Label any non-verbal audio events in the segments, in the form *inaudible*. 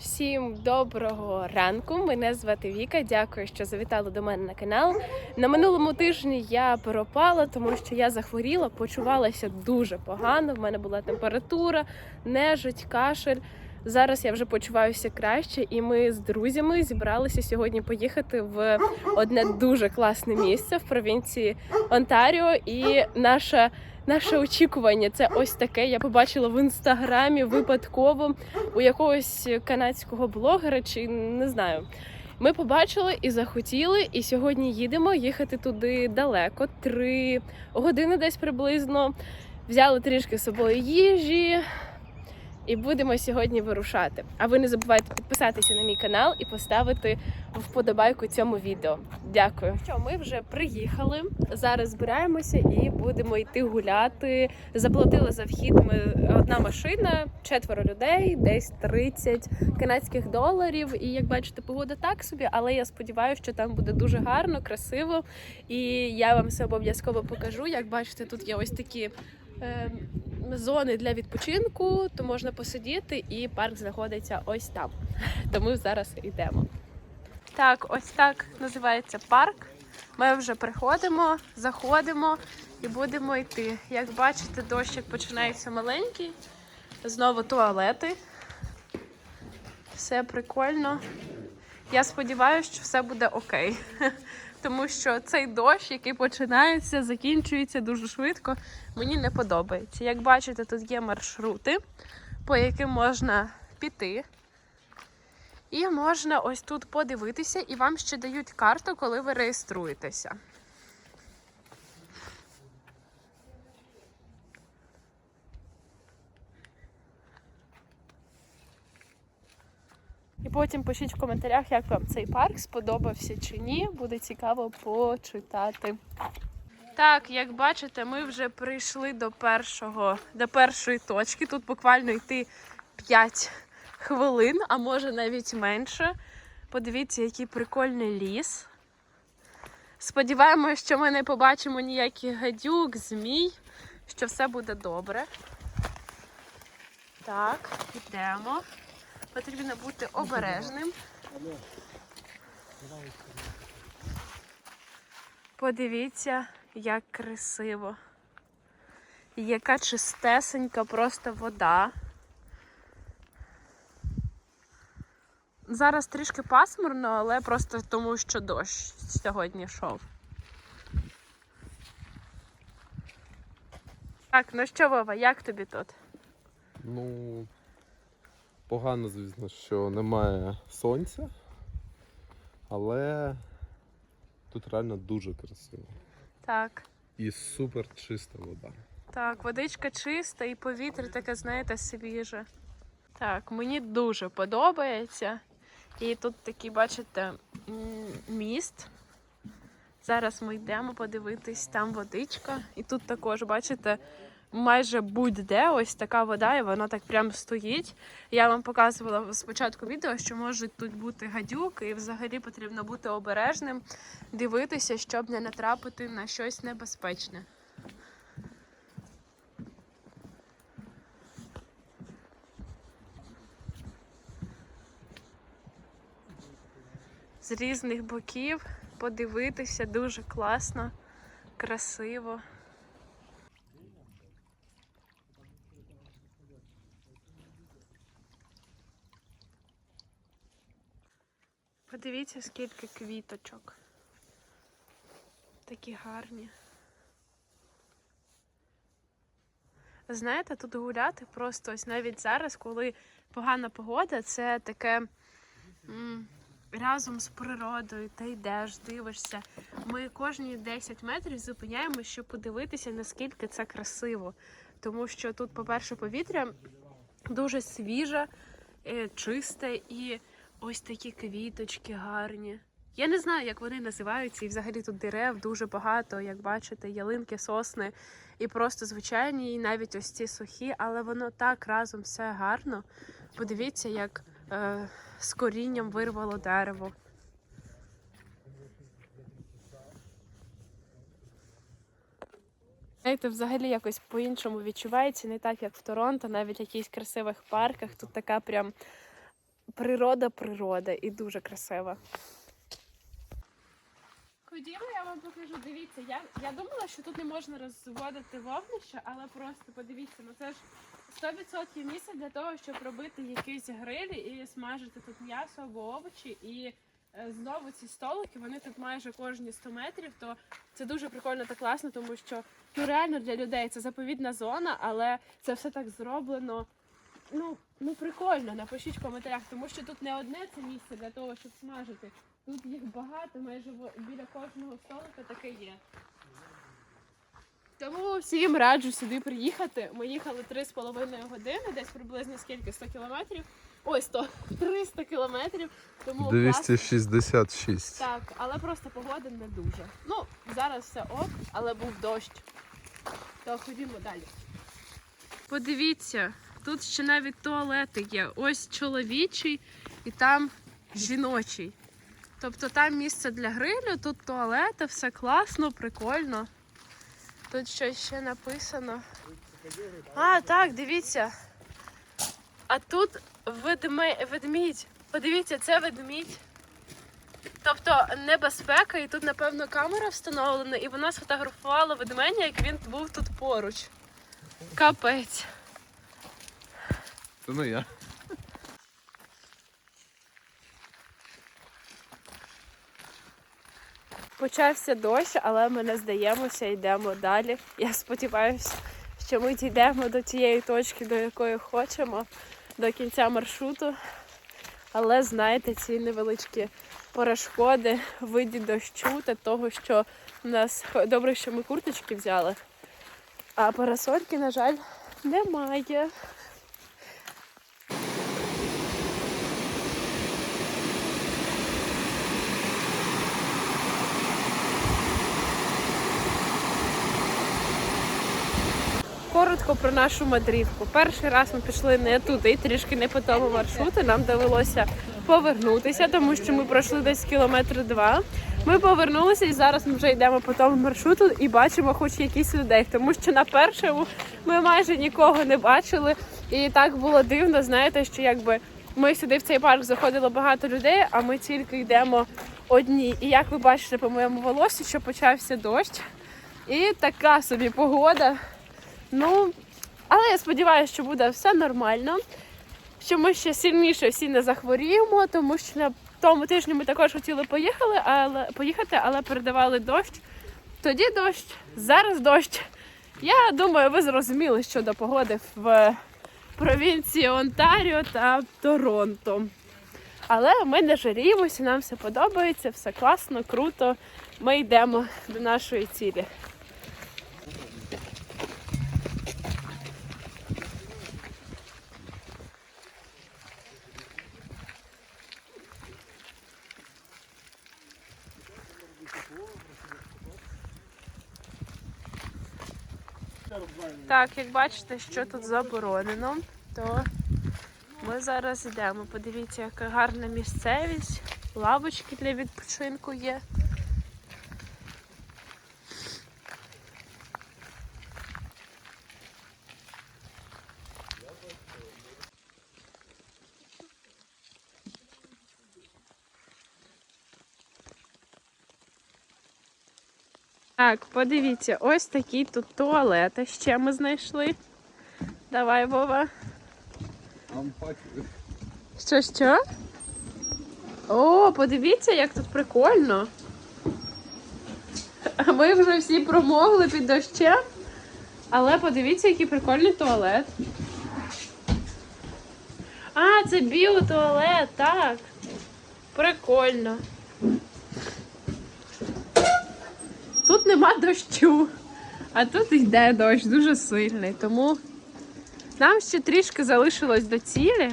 Всім доброго ранку. Мене звати Віка. Дякую, що завітали до мене на канал. На минулому тижні я пропала, тому що я захворіла, почувалася дуже погано. В мене була температура, нежить, кашель. Зараз я вже почуваюся краще, і ми з друзями зібралися сьогодні поїхати в одне дуже класне місце в провінції Онтаріо. І наша Наше очікування це ось таке. Я побачила в інстаграмі випадково у якогось канадського блогера, чи не знаю. Ми побачили і захотіли, і сьогодні їдемо їхати туди далеко, три години десь приблизно. Взяли трішки з собою їжі. І будемо сьогодні вирушати. А ви не забувайте підписатися на мій канал і поставити вподобайку цьому відео. Дякую. Що ми вже приїхали. Зараз збираємося і будемо йти гуляти. Заплатили за вхід. Ми одна машина, четверо людей, десь 30 канадських доларів. І як бачите, погода так собі, але я сподіваюся, що там буде дуже гарно, красиво. І я вам все обов'язково покажу. Як бачите, тут є ось такі. е, Зони для відпочинку, то можна посидіти, і парк знаходиться ось там. То ми зараз йдемо. Так, ось так називається парк. Ми вже приходимо, заходимо і будемо йти. Як бачите, дощик починається маленький. Знову туалети. Все прикольно. Я сподіваюся, що все буде окей. *laughs* Тому що цей дощ, який починається, закінчується дуже швидко, мені не подобається. Як бачите, тут є маршрути, по яким можна піти. І можна ось тут подивитися, і вам ще дають карту, коли ви реєструєтеся. І потім пишіть в коментарях, як вам цей парк сподобався чи ні. Буде цікаво почитати. Так, як бачите, ми вже прийшли до першого, до першої точки. Тут буквально йти 5 хвилин, а може навіть менше. Подивіться, який прикольний ліс. Сподіваємося, що ми не побачимо ніяких гадюк, змій, що все буде добре. Так, йдемо. Потрібно бути обережним. Подивіться, як красиво. Яка чистесенька просто вода. Зараз трішки пасмурно, але просто тому, що дощ сьогодні йшов. Так, ну що, Вова, як тобі тут? Ну, погано, звісно, що немає сонця, але тут реально дуже красиво. Так. І супер чиста вода. Так, водичка чиста і повітря таке, знаєте, свіже. Так, мені дуже подобається. І тут такий, бачите, міст. Зараз ми йдемо подивитись, там водичка. І тут також, бачите, майже будь-де ось така вода, і вона так прям стоїть. Я вам показувала спочатку відео, що можуть тут бути гадюки, і взагалі потрібно бути обережним, дивитися, щоб не натрапити на щось небезпечне. З різних боків подивитися дуже класно, красиво. Подивіться, скільки квіточок. Такі гарні. Знаєте, тут гуляти просто ось навіть зараз, коли погана погода, це таке. м, разом з природою, ти йдеш, дивишся. Ми кожні 10 метрів зупиняємося, щоб подивитися, наскільки це красиво. Тому що тут, по-перше, повітря дуже свіже, е, чисте і ось такі квіточки гарні. Я не знаю, як вони називаються, і взагалі тут дерев дуже багато, як бачите, ялинки, сосни і просто звичайні, і навіть ось ці сухі, але воно так разом все гарно. Подивіться, як е, з корінням вирвало дерево. Знаєте, взагалі якось по-іншому відчувається, не так, як в Торонто, навіть в якихось красивих парках. Тут така прям природа, природа і дуже красива. Ходімо, я вам покажу. Дивіться, я, я думала, що тут не можна розводити вогнище, але просто подивіться, ну це ж 100% місце для того, щоб робити якісь грилі і смажити тут м'ясо або овочі. І е, знову ці столики, вони тут майже кожні 100 метрів. То це дуже прикольно та класно, тому що ну реально для людей це заповідна зона, але це все так зроблено. Ну, ну прикольно, напишіть в коментарях, тому що тут не одне це місце для того, щоб смажити. Тут їх багато, майже біля кожного столика таке є. Тому всім раджу сюди приїхати. Ми їхали 3,5 години, десь приблизно скільки? 100 кілометрів. Ой, 100, 300 *laughs* кілометрів. Тому класно. 266. Так, але просто погода не дуже. Ну, зараз все ок, але був дощ. То ходімо далі. Подивіться, тут ще навіть туалети є. Ось чоловічий і там жіночий. Тобто там місце для грилю, тут туалети, все класно, прикольно. Тут щось ще написано. А, так, дивіться. А тут ведме... ведмідь. Подивіться, це ведмідь. Тобто небезпека, і тут, напевно, камера встановлена, і вона сфотографувала ведмедя, як він був тут поруч. Капець. Це не я. Почався дощ, але ми не здаємося, йдемо далі. Я сподіваюся, що ми дійдемо до тієї точки, до якої хочемо, до кінця маршруту. Але знаєте, ці невеличкі перешкоди виді дощу та того, що в нас добре, що ми курточки взяли. А парасольки, на жаль, немає. Коротко про нашу мандрівку. Перший раз ми пішли не туди, трішки не по тому маршруту. Нам довелося повернутися, тому що ми пройшли десь кілометр два. Ми повернулися і зараз ми вже йдемо по тому маршруту і бачимо хоч якісь людей, тому що на першому ми майже нікого не бачили. І так було дивно, знаєте, що якби ми сюди в цей парк заходило багато людей, а ми тільки йдемо одні. І як ви бачите по моєму волосі, що почався дощ. І така собі погода. Ну, але я сподіваюся, що буде все нормально. Що ми ще сильніше всі не захворіємо, тому що на тому тижні ми також хотіли поїхали, але поїхати, але передавали дощ. Тоді дощ, зараз дощ. Я думаю, ви зрозуміли щодо погоди в провінції Онтаріо та Торонто. Але ми не жаліємося, нам все подобається, все класно, круто. Ми йдемо до нашої цілі. Так, як бачите, що тут заборонено, то ми зараз йдемо. Подивіться, яка гарна місцевість, лавочки для відпочинку є. Так, подивіться, ось такі тут туалети ще ми знайшли. Давай, Вова. Що, що? О, подивіться, як тут прикольно. Ми вже всі промокли під дощем. Але подивіться, який прикольний туалет. А, це біотуалет, так. Прикольно. Тут нема дощу, а тут йде дощ дуже сильний, тому нам ще трішки залишилось до цілі.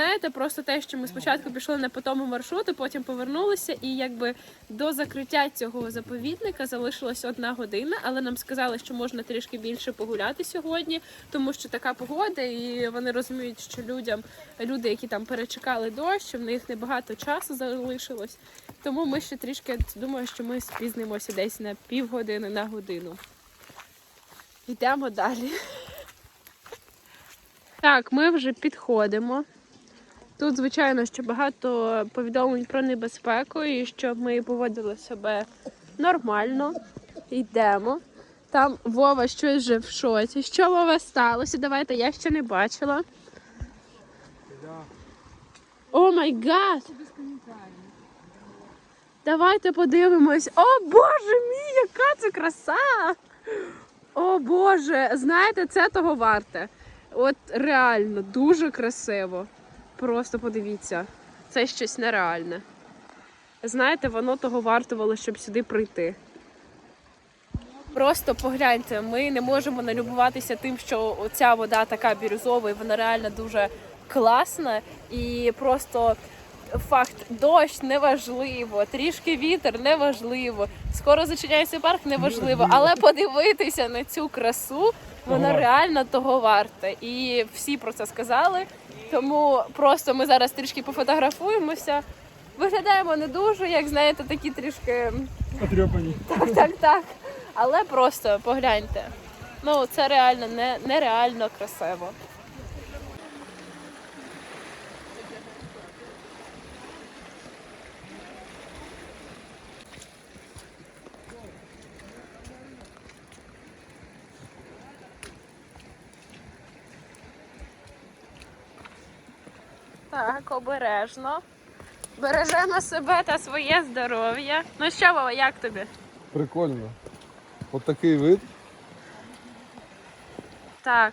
Знаєте, просто те, що ми спочатку пішли не по тому маршруту, потім повернулися, і якби до закриття цього заповідника залишилась одна година, але нам сказали, що можна трішки більше погуляти сьогодні, тому що така погода, і вони розуміють, що людям, люди, які там перечекали дощ, в них небагато часу залишилось. Тому ми ще трішки думаю, що ми спізнимося десь на півгодини на годину. Йдемо далі. Так, ми вже підходимо Тут, звичайно, що багато повідомлень про небезпеку і щоб ми поводили себе нормально. Йдемо. Там Вова щось вже в шоці. Що Вова сталося? Давайте, я ще не бачила. О май гад! Давайте подивимось. О Боже мій, яка це краса! О Боже, знаєте, це того варте. От реально дуже красиво. Просто подивіться, це щось нереальне. Знаєте, воно того вартувало, щоб сюди прийти. Просто погляньте, ми не можемо налюбуватися тим, що ця вода така бірюзова, і вона реально дуже класна. І просто факт дощ неважливо, трішки вітер неважливо, скоро зачиняється парк неважливо, але подивитися на цю красу, вона реально того варта. І всі про це сказали. Тому просто ми зараз трішки пофотографуємося. Виглядаємо не дуже, як знаєте, такі трішки Потрьопані. так, так, так. Але просто погляньте. Ну, це реально не, нереально красиво. Так, обережно. Бережемо себе та своє здоров'я. Ну що, Вова, як тобі? Прикольно. От такий вид. Так.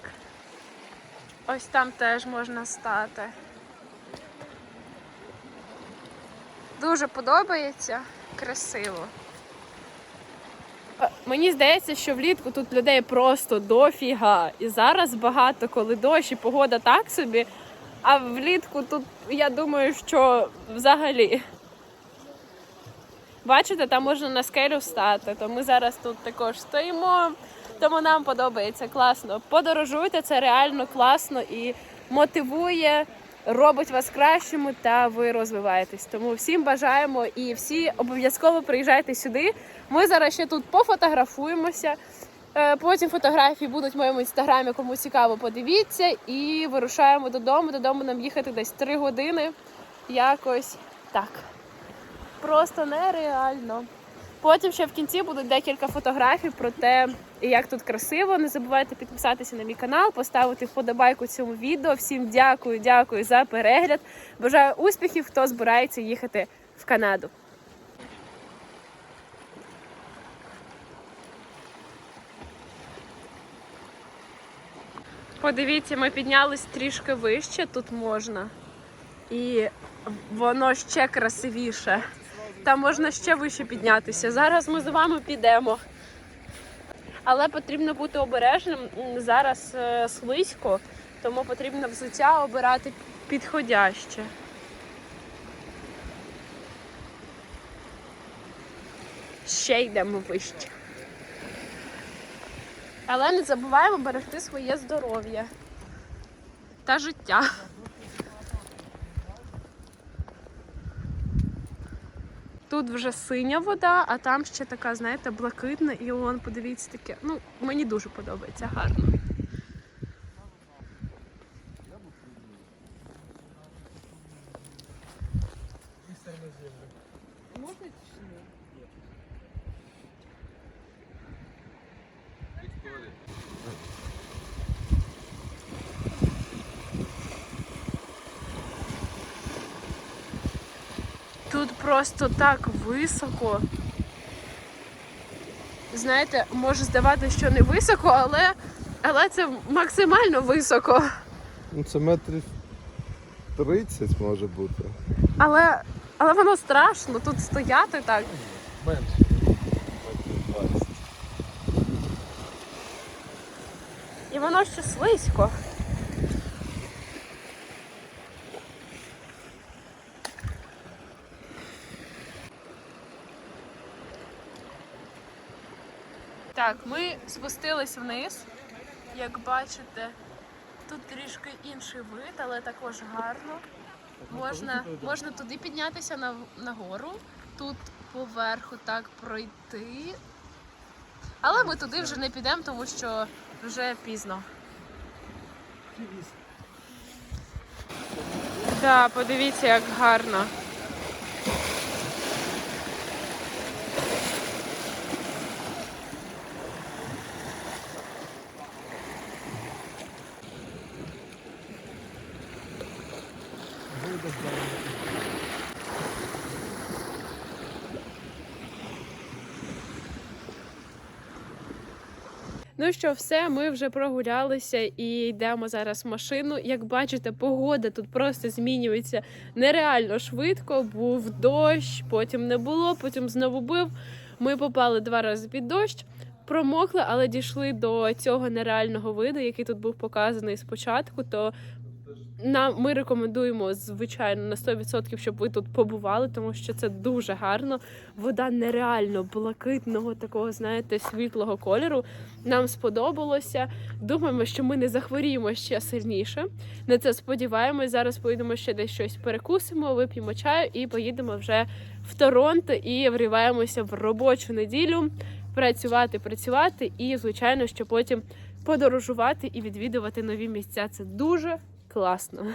Ось там теж можна стати. Дуже подобається, красиво. Мені здається, що влітку тут людей просто дофіга. І зараз багато, коли дощ і погода так собі. А влітку тут я думаю, що взагалі. Бачите, там можна на скелю встати, то ми зараз тут також стоїмо. Тому нам подобається класно. Подорожуйте, це реально класно і мотивує, робить вас кращими та ви розвиваєтесь. Тому всім бажаємо і всі обов'язково приїжджайте сюди. Ми зараз ще тут пофотографуємося. Е, Потім фотографії будуть в моєму інстаграмі, кому цікаво, подивіться. І вирушаємо додому. Додому нам їхати десь 3 години. Якось так. Просто нереально. Потім ще в кінці будуть декілька фотографій про те, як тут красиво. Не забувайте підписатися на мій канал, поставити вподобайку цьому відео. Всім дякую, дякую за перегляд. Бажаю успіхів, хто збирається їхати в Канаду. Подивіться, ми піднялись трішки вище, тут можна. І воно ще красивіше. Там можна ще вище піднятися. Зараз ми з вами підемо. Але потрібно бути обережним. Зараз е, слизько, тому потрібно взуття обирати підходяще. Ще йдемо вище. Але не забуваємо берегти своє здоров'я та життя. Тут вже синя вода, а там ще така, знаєте, блакитна, і он, подивіться, таке. Ну, мені дуже подобається гарно. Тут просто так високо. Знаєте, може здавати, що не високо, але, але це максимально високо. Ну це метрів 30 може бути. Але, але воно страшно тут стояти так. Менше. Метрів 20. І воно ще слизько. Так, ми спустились вниз. Як бачите, тут трішки інший вид, але також гарно. Можна, можна туди піднятися на, нагору, тут поверху так пройти. Але ми туди вже не підемо, тому що вже пізно. Так, подивіться, як гарно. Ну що, все, ми вже прогулялися і йдемо зараз в машину. Як бачите, погода тут просто змінюється нереально швидко. Був дощ, потім не було, потім знову бив. Ми попали два рази під дощ, промокли, але дійшли до цього нереального виду, який тут був показаний спочатку. То нам ми рекомендуємо звичайно на 100%, щоб ви тут побували, тому що це дуже гарно. Вода нереально блакитного, такого, знаєте, світлого кольору. Нам сподобалося. Думаємо, що ми не захворіємо ще сильніше. На це сподіваємось. Зараз поїдемо ще десь щось перекусимо, вип'ємо чаю і поїдемо вже в Торонто і вриваємося в робочу неділю. Працювати, працювати, і звичайно, що потім подорожувати і відвідувати нові місця. Це дуже класно.